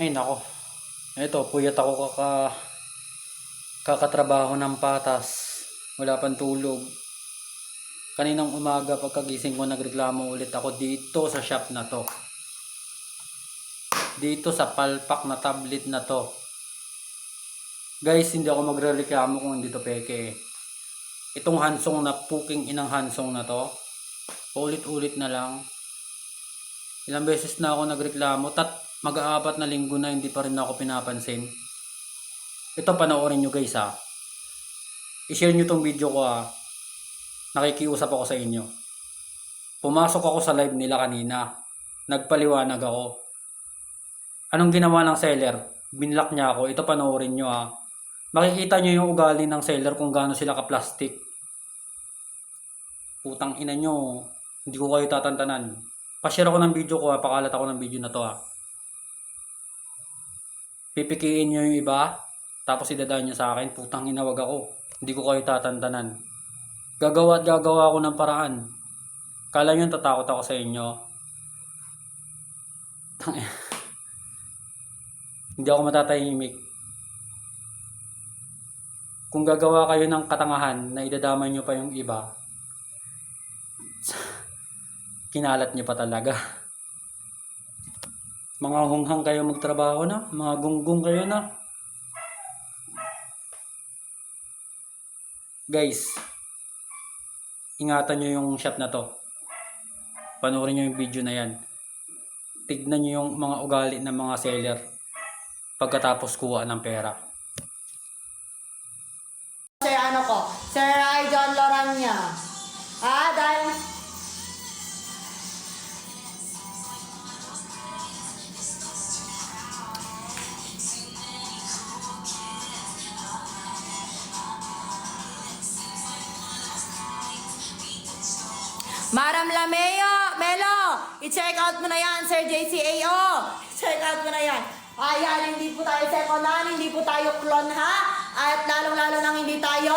Ay nako. Ito, puyat ako kaka kakatrabaho ng patas. Wala pang tulog. Kaninang umaga pagkagising ko nagreklamo ulit ako dito sa shop na to. Dito sa palpak na tablet na to. Guys, hindi ako magrereklamo kung hindi to peke. Itong hansong na puking inang hansong na to. Paulit-ulit na lang. Ilang beses na ako nagreklamo. Tat mag-aapat na linggo na hindi pa rin ako pinapansin. Ito panoorin nyo guys ha. I-share nyo tong video ko ha. Nakikiusap ako sa inyo. Pumasok ako sa live nila kanina. Nagpaliwanag ako. Anong ginawa ng seller? Binlock niya ako. Ito panoorin nyo ha. Makikita nyo yung ugali ng seller kung gaano sila ka-plastic. Putang ina nyo. Hindi ko kayo tatantanan. Pa-share ako ng video ko ha. Pakalat ako ng video na to ha. Pipikiin nyo yung iba. Tapos idadaan nyo sa akin. Putang ina wag ako. Hindi ko kayo tatantanan. Gagawa at gagawa ako ng paraan. Kala nyo tatakot ako sa inyo. Hindi ako matatahimik. Kung gagawa kayo ng katangahan na idadamay nyo pa yung iba, kinalat nyo pa talaga. Mga hunghang kayo magtrabaho na, mga gunggong kayo na. Guys, ingatan nyo yung shop na to. Panoorin nyo yung video na yan. Tignan nyo yung mga ugali ng mga seller pagkatapos kuha ng pera. Sir, ano ko? Sir Ray John Loranya. Madam Lameo, Melo, i-check out mo na yan, Sir JCAO. Check out mo na yan. Ayan, hindi po tayo second hand, hindi po tayo clone ha. At lalong-lalo nang hindi tayo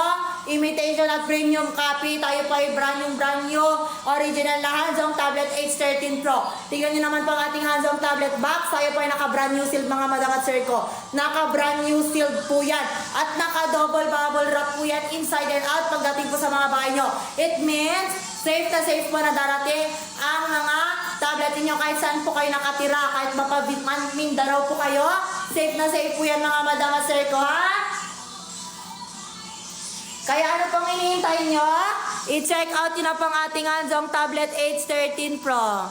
imitation at premium copy. Tayo po ay brand new, brand new, original na Hanzong Tablet H13 Pro. Tingnan nyo naman po ang ating Hanzong Tablet box. Tayo po ay naka-brand new sealed mga madam at sir ko. Naka-brand new sealed po yan. At naka-double bubble wrap po yan inside and out pagdating po sa mga bahay nyo. It means safe na safe po na darating ang mga tablet ninyo kahit saan po kayo nakatira, kahit mapabitman Mindanao po kayo. Safe na safe po yan mga madam sir ko, ha? Kaya ano pang hinihintay nyo? I-check out nyo na pang ating Hanzong Tablet H13 Pro.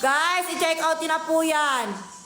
Guys, i-check out nyo na po yan.